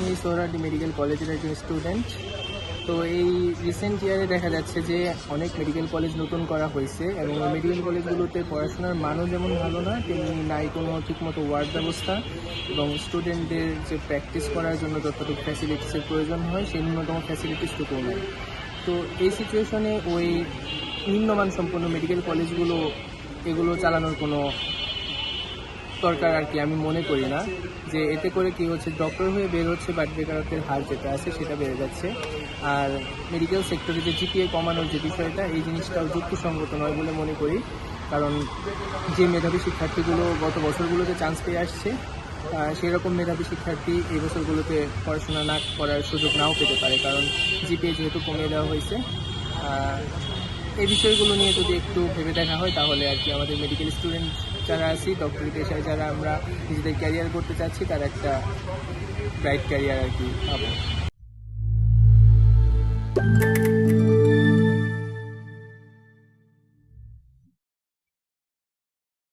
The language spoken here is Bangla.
আমি সোহরাটি মেডিকেল কলেজের একজন স্টুডেন্ট। তো এই রিসেন্ট ইয়ারে দেখা যাচ্ছে যে অনেক মেডিকেল কলেজ নতুন করা হয়েছে এবং মেডিকেল কলেজগুলোতে পড়াশোনার মানও যেমন ভালো না, তেমনি নাই কোনো ঠিকমতো ওয়ার্ড ব্যবস্থা এবং স্টুডেন্টদের যে প্র্যাকটিস করার জন্য যতটুকু ফ্যাসিলিটিসের প্রয়োজন হয়, সেই ন্যূনতম ফ্যাসিলিটিসটুকুও নেই। তো এই সিচুয়েশনে ওই নিম্নমান সম্পন্ন মেডিকেল কলেজগুলো এগুলো চালানোর কোনো দরকার আর কি আমি মনে করি না। যে এতে করে কি হচ্ছে ডক্টর হয়ে বের হচ্ছে বাট বেকারত্বের হার যেটা আছে সেটা বেড়ে যাচ্ছে। আর মেডিকেল সেক্টরে যে জিপিএ কমানোর যে বিষয়টা এই জিনিসটাও যুক্তিসঙ্গত নয় বলে মনে করি। কারণ যে মেধাবী শিক্ষার্থীগুলো গত বছরগুলোতে চান্স পেয়ে আসছে আহ, সেই রকম মেধাবী শিক্ষার্থী এই বছরগুলোতে পড়াশোনা না করার সুযোগ নাও পেতে পারে। কারণ জিপিএ যেহেতু কমিয়ে দেওয়া হয়েছে এই বিষয়গুলো নিয়ে যদি একটু ভেবে দেখা হয় তাহলে আর কি আমাদের মেডিকেল স্টুডেন্ট যারা আছি ডক্টরি পেশায় যারা আমরা নিজেদের ক্যারিয়ার করতে চাচ্ছি, তার একটা ব্রাইট ক্যারিয়ার আর কি পাবো।